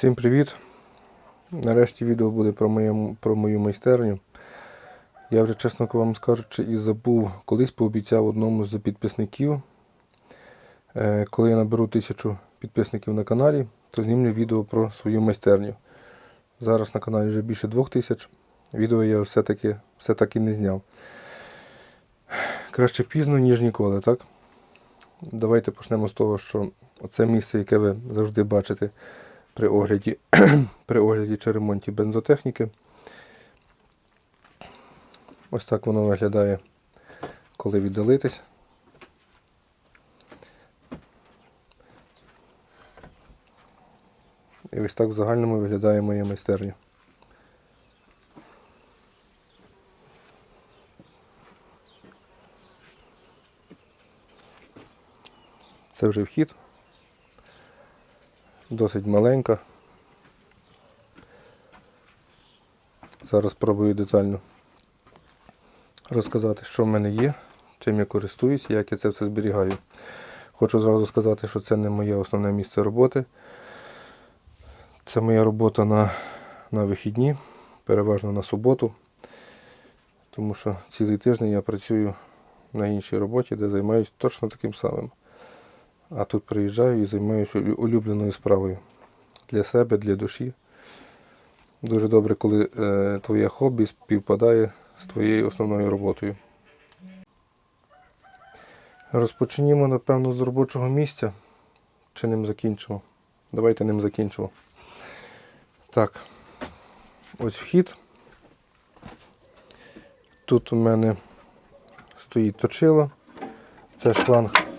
Всім привіт! Нарешті відео буде про мою, про мою майстерню. Я вже, чесно вам скажучи, і забув, колись пообіцяв одному з підписників, е, коли я наберу тисячу підписників на каналі, то знімлю відео про свою майстерню. Зараз на каналі вже більше двох тисяч. Відео я все-таки все таки не зняв. Краще пізно, ніж ніколи, так? Давайте почнемо з того, що оце місце, яке ви завжди бачите при огляді, при огляді чи ремонті бензотехніки. Ось так воно виглядає, коли віддалитись. І ось так в загальному виглядає моя майстерня. Це вже вхід. Досить маленька. Зараз спробую детально розказати, що в мене є, чим я користуюсь, як я це все зберігаю. Хочу зразу сказати, що це не моє основне місце роботи. Це моя робота на, на вихідні, переважно на суботу, тому що цілий тиждень я працюю на іншій роботі, де займаюся точно таким самим. А тут приїжджаю і займаюся улюбленою справою для себе, для душі. Дуже добре, коли е, твоє хобі співпадає з твоєю основною роботою. Розпочнімо, напевно, з робочого місця. Чи ним закінчимо? Давайте ним закінчимо. Так, ось вхід. Тут у мене стоїть точило. Це шланг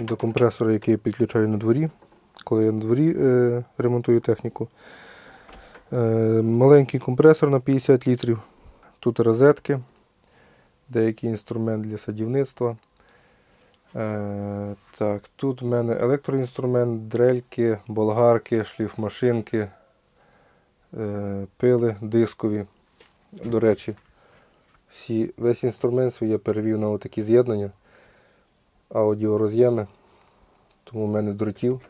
до компресора, який я підключаю на дворі, коли я на дворі е, ремонтую техніку. Е, маленький компресор на 50 літрів. Тут розетки, деякий інструмент для садівництва. Е, так, Тут в мене електроінструмент, дрельки, болгарки, шліфмашинки, е, пили дискові. До речі, всі, весь інструмент свій я перевів на отакі з'єднання аудіороз'єми, тому в мене дротів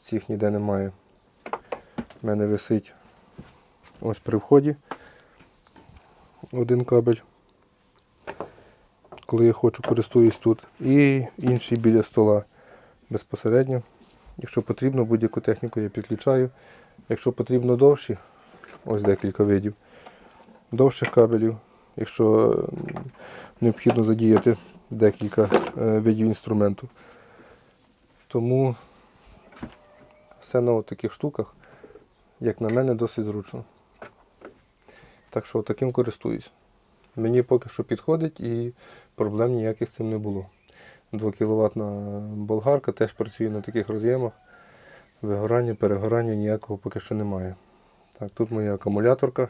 цих ніде немає. У мене висить ось при вході один кабель, коли я хочу користуюсь тут, і інший біля стола безпосередньо. Якщо потрібно, будь-яку техніку я підключаю. Якщо потрібно довші, ось декілька видів, довших кабелів, якщо необхідно задіяти декілька е, видів інструменту. Тому все на таких штуках, як на мене, досить зручно. Так що таким користуюсь. Мені поки що підходить і проблем ніяких з цим не було. 2 кВт болгарка теж працює на таких роз'ємах. Вигорання, перегорання ніякого поки що немає. Так, Тут моя акумуляторка.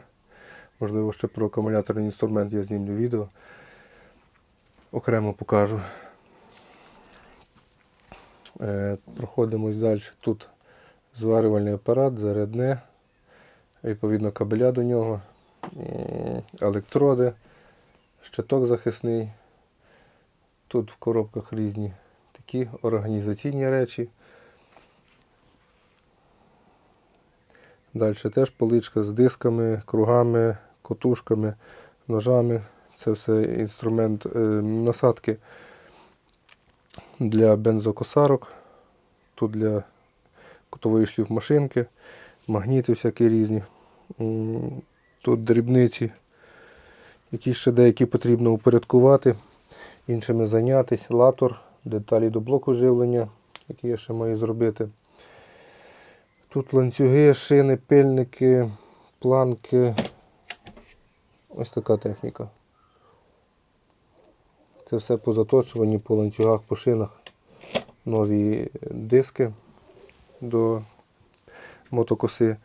Можливо, ще про акумуляторний інструмент я знімлю відео окремо покажу. Е, Проходимось далі. Тут зварювальний апарат, зарядне, відповідно кабеля до нього, електроди, щиток захисний. Тут в коробках різні такі організаційні речі. Далі теж поличка з дисками, кругами, котушками, ножами. Це все інструмент е, насадки для бензокосарок, тут для кутової шліфмашинки, магніти всякі різні. Тут дрібниці, які ще деякі потрібно упорядкувати, іншими зайнятися, латор, деталі до блоку живлення, які я ще маю зробити. Тут ланцюги, шини, пильники, планки. Ось така техніка. Це все по заточуванні, по ланцюгах, по шинах. Нові диски до мотокоси.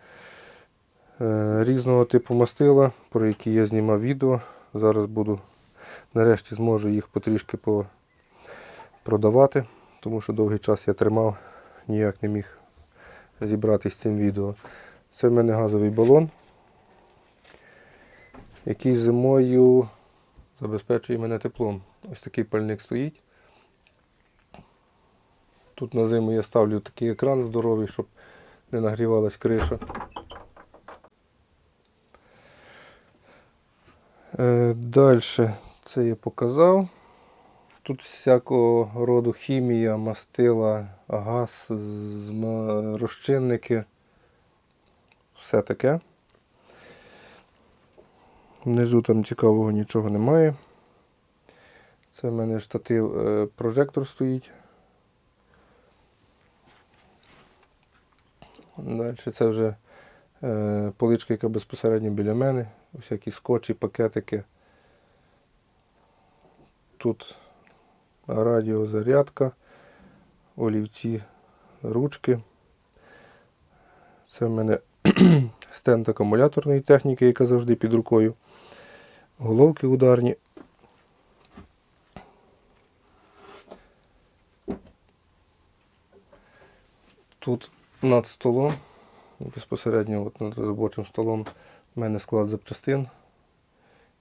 Е, різного типу мастила, про які я знімав відео. Зараз буду нарешті зможу їх потрішки продавати, тому що довгий час я тримав, ніяк не міг зібратися з цим відео. Це в мене газовий балон, який зимою забезпечує мене теплом. Ось такий пальник стоїть. Тут на зиму я ставлю такий екран здоровий, щоб не нагрівалась криша. Е, Далі це я показав. Тут всякого роду хімія, мастила, газ, розчинники. Все таке. Внизу там цікавого нічого немає. Це в мене штатив, е, прожектор стоїть. Далі це вже е, поличка, яка безпосередньо біля мене. Всякі скотчі, пакетики. Тут радіозарядка, олівці, ручки. Це в мене стенд акумуляторної техніки, яка завжди під рукою. Головки ударні. Тут над столом, безпосередньо от над робочим столом, в мене склад запчастин.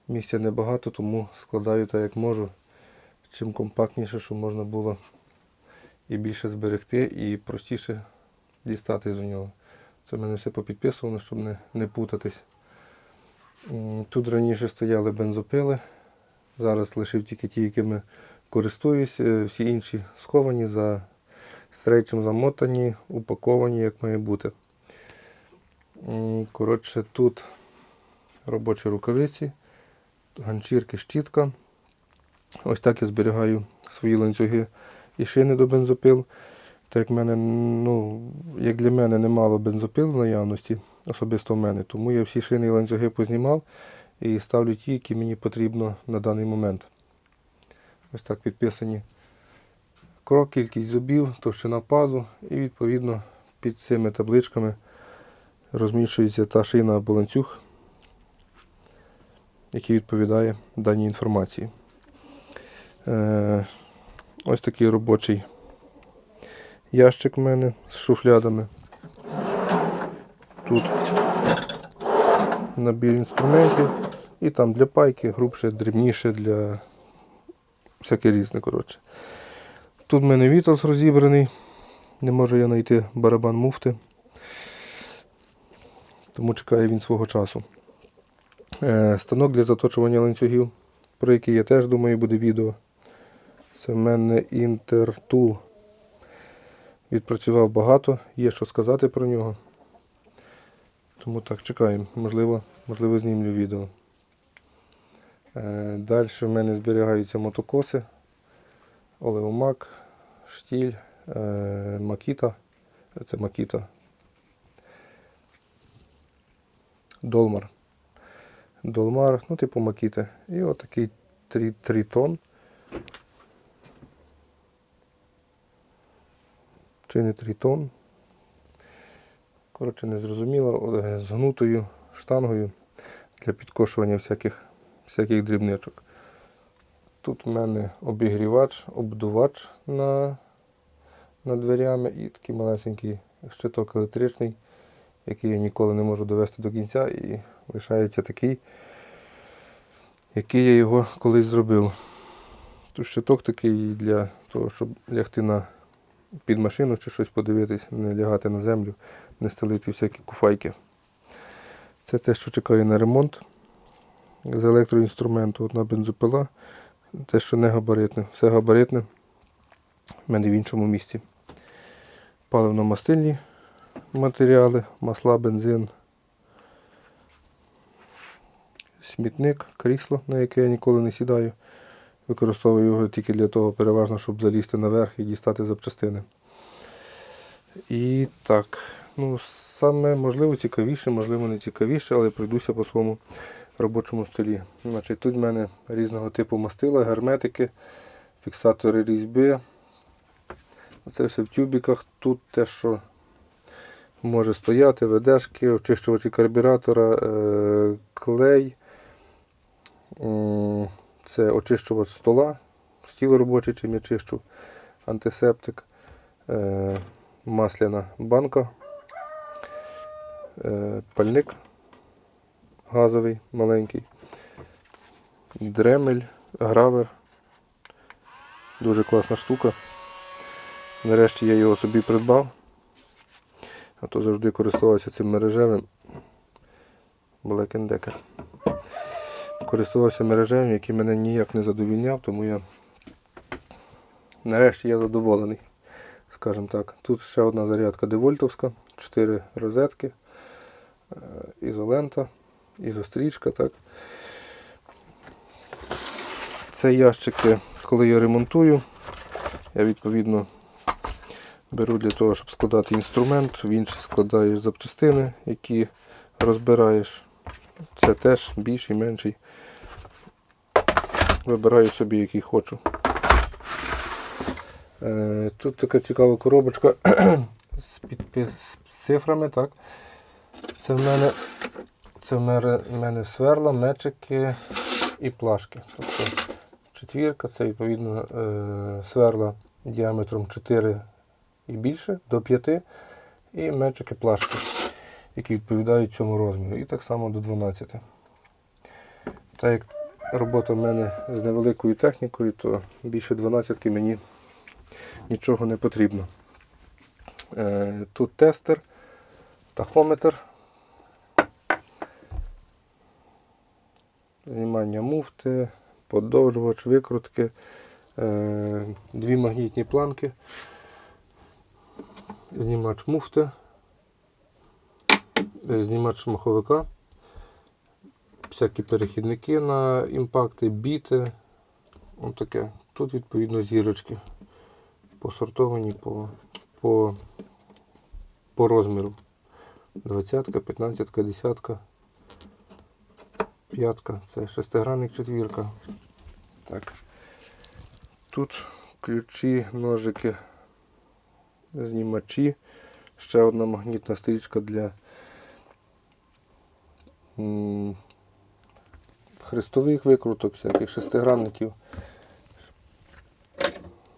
Місця небагато, тому складаю так, як можу. Чим компактніше, щоб можна було і більше зберегти, і простіше дістати з нього. Це в мене все попідписувано, щоб не, не путатись. Тут раніше стояли бензопили. Зараз лишив тільки ті, якими користуюсь. Е, Всі інші сховані, за стрейчем замотані, упаковані, як має бути. Коротше, тут робочі рукавиці, ганчірки, щітка. Ось так я зберігаю свої ланцюги і шини до бензопил. Так як, мене, ну, як для мене немало бензопил в наявності, особисто в мене, тому я всі шини і ланцюги познімав і ставлю ті, які мені потрібно на даний момент. Ось так підписані крок, кількість зубів, товщина пазу і відповідно під цими табличками розміщується та шина або ланцюг, який відповідає даній інформації. Е, ось такий робочий ящик в мене з шуфлядами. Тут набір інструментів і там для пайки, грубше, дрібніше, для всяке різне. коротше. Тут в мене Вітлс розібраний. Не можу я знайти барабан муфти. Тому чекає він свого часу. Е, станок для заточування ланцюгів, про який я теж думаю буде відео. Це в мене Intertool. Відпрацював багато, є що сказати про нього. Тому так, чекаємо. Можливо, можливо знімлю відео. Е, Далі в мене зберігаються мотокоси, олеомак, штіль, е, макіта. Це макіта. Долмар. Долмар, ну типу макіти. І отакий трі- тритон. Чи не тритон. Коротше, не зрозуміло, е, штангою для підкошування всяких, всяких дрібничок. Тут в мене обігрівач, обдувач на, над дверями і такий малесенький щиток електричний, який я ніколи не можу довести до кінця і лишається такий, який я його колись зробив. Тут щиток такий для того, щоб лягти на під машину чи щось подивитись, не лягати на землю, не стелити всякі куфайки. Це те, що чекає на ремонт. З електроінструменту одна бензопила. Те, що не габаритне, все габаритне. В мене в іншому місці. Паливно-мастильні матеріали, масла, бензин, смітник, крісло, на яке я ніколи не сідаю. Використовую його тільки для того, переважно, щоб залізти наверх і дістати запчастини. І так, ну, саме можливо цікавіше, можливо не цікавіше, але пройдуся по своєму робочому столі. Значить, Тут в мене різного типу мастила, герметики, фіксатори різьби. Це все в тюбіках. Тут те, що може стояти, ведешки, очищувачі карбюратора, е, клей. Це очищувач стола, стіл робочий, чим я чищу, антисептик, е, масляна банка, е, пальник газовий маленький, дремель, гравер. Дуже класна штука. Нарешті я його собі придбав. А то завжди користувався цим мережевим Black Decker. Користувався мережевим, який мене ніяк не задовільняв, тому я нарешті я задоволений. Скажімо так. Тут ще одна зарядка девольтовська, 4 розетки, е, ізолента, ізострічка. Так. Це ящики, коли я ремонтую, я відповідно беру для того, щоб складати інструмент, в інші складаєш запчастини, які розбираєш. Це теж більший, менший. Вибираю собі, який хочу. Е, Тут така цікава коробочка з, підпис, з цифрами. Так. Це в мене, це в мене, в мене сверла, мечики і плашки. Тобто четвірка, це відповідно е, сверла діаметром 4 і більше до 5 і мечики плашки, які відповідають цьому розміру. І так само до 12. Так як робота в мене з невеликою технікою, то більше 12 мені нічого не потрібно. Е, Тут тестер, тахометр, знімання муфти, подовжувач, викрутки, е, дві магнітні планки, знімач муфти, знімач маховика, всякі перехідники на імпакти, біти. Ось таке. Тут відповідно зірочки посортовані по, по, по розміру. 20, 15, 10, п'ятка, це шестигранник четвірка. Так. Тут ключі, ножики, знімачі, ще одна магнітна стрічка для хрестових викруток, всяких шестигранників.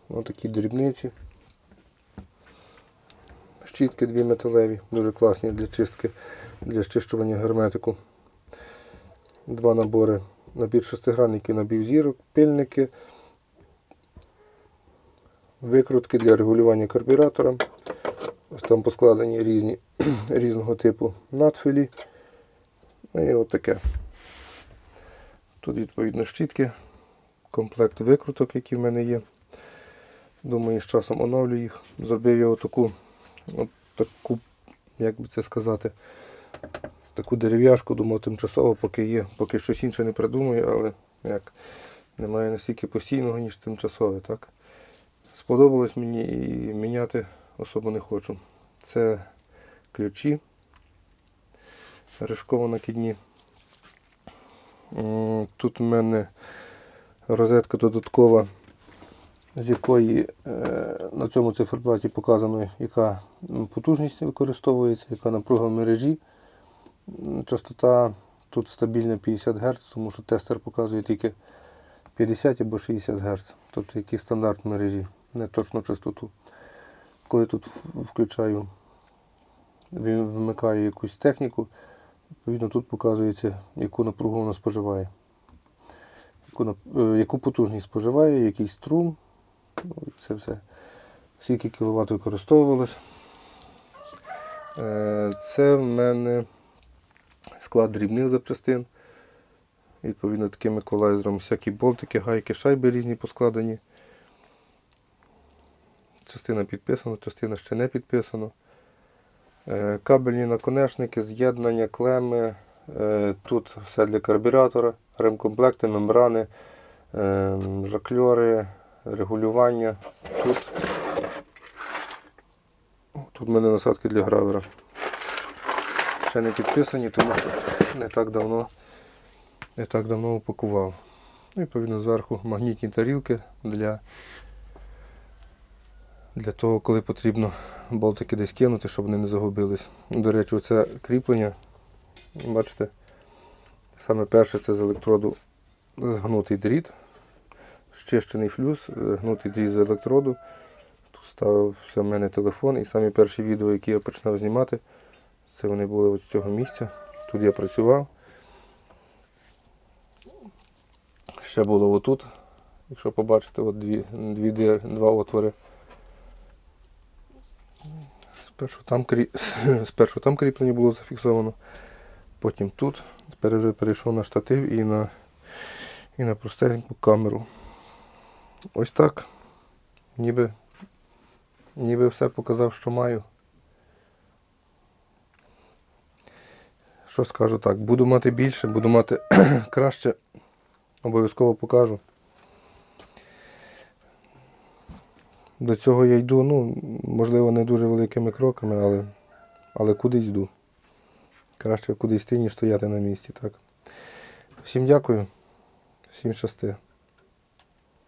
Ось такі дрібниці. Щітки дві металеві, дуже класні для чистки, для щищування герметику. Два набори. Набір шестигранників, набір зірок, пильники, викрутки для регулювання карбюратора. Ось там поскладені різні, різного типу надфілі. Ну і от. Тут відповідно щітки, комплект викруток, які в мене є. Думаю, з часом оновлю їх. Зробив я отаку, от таку, як би це сказати, таку дерев'яшку, думав, тимчасово, поки є, поки щось інше не придумаю, але як немає настільки постійного, ніж тимчасове. так. Сподобалось мені і міняти особо не хочу. Це ключі рижково накидні. Тут в мене розетка додаткова з якої е, на цьому циферблаті показано, яка потужність використовується, яка напруга в мережі. Частота тут стабільна 50 Гц, тому що тестер показує тільки 50 або 60 Гц, тобто який стандарт мережі, не точну частоту. Коли тут включаю, вмикаю якусь техніку, відповідно тут показується, яку напругу вона споживає. Яку, е, яку потужність споживає, який струм, Ну, Це все. Скільки кіловат використовувалось. Е, Це в мене склад дрібних запчастин. Відповідно, таким еквалайзером всякі болтики, гайки, шайби різні поскладені. Частина підписана, частина ще не підписана. Е, Кабельні наконечники, з'єднання, клеми. Е, Тут все для карбюратора, ремкомплекти, мембрани, е, жакльори, регулювання. Тут, тут в мене насадки для гравера. Ще не підписані, тому що не так давно, не так давно упакував. Ну, Відповідно, зверху магнітні тарілки для, для того, коли потрібно болтики десь кинути, щоб вони не загубились. До речі, оце кріплення, бачите, саме перше це з електроду згнутий дріт щищений флюс, е, гнутий дріт з електроду. Тут ставився в мене телефон і самі перші відео, які я починав знімати, це вони були з цього місця. Тут я працював. Ще було отут, якщо побачите, от дві, дві два отвори. Спершу там, крі... Спершу там кріплення було зафіксовано, потім тут. Тепер вже перейшов на штатив і на, і на простеньку камеру. Ось так. Ніби, ніби все показав, що маю. Що скажу так, буду мати більше, буду мати краще, обов'язково покажу. До цього я йду, ну, можливо, не дуже великими кроками, але, але кудись йду. Краще кудись йти, ніж стояти на місці. Так. Всім дякую, всім щасти.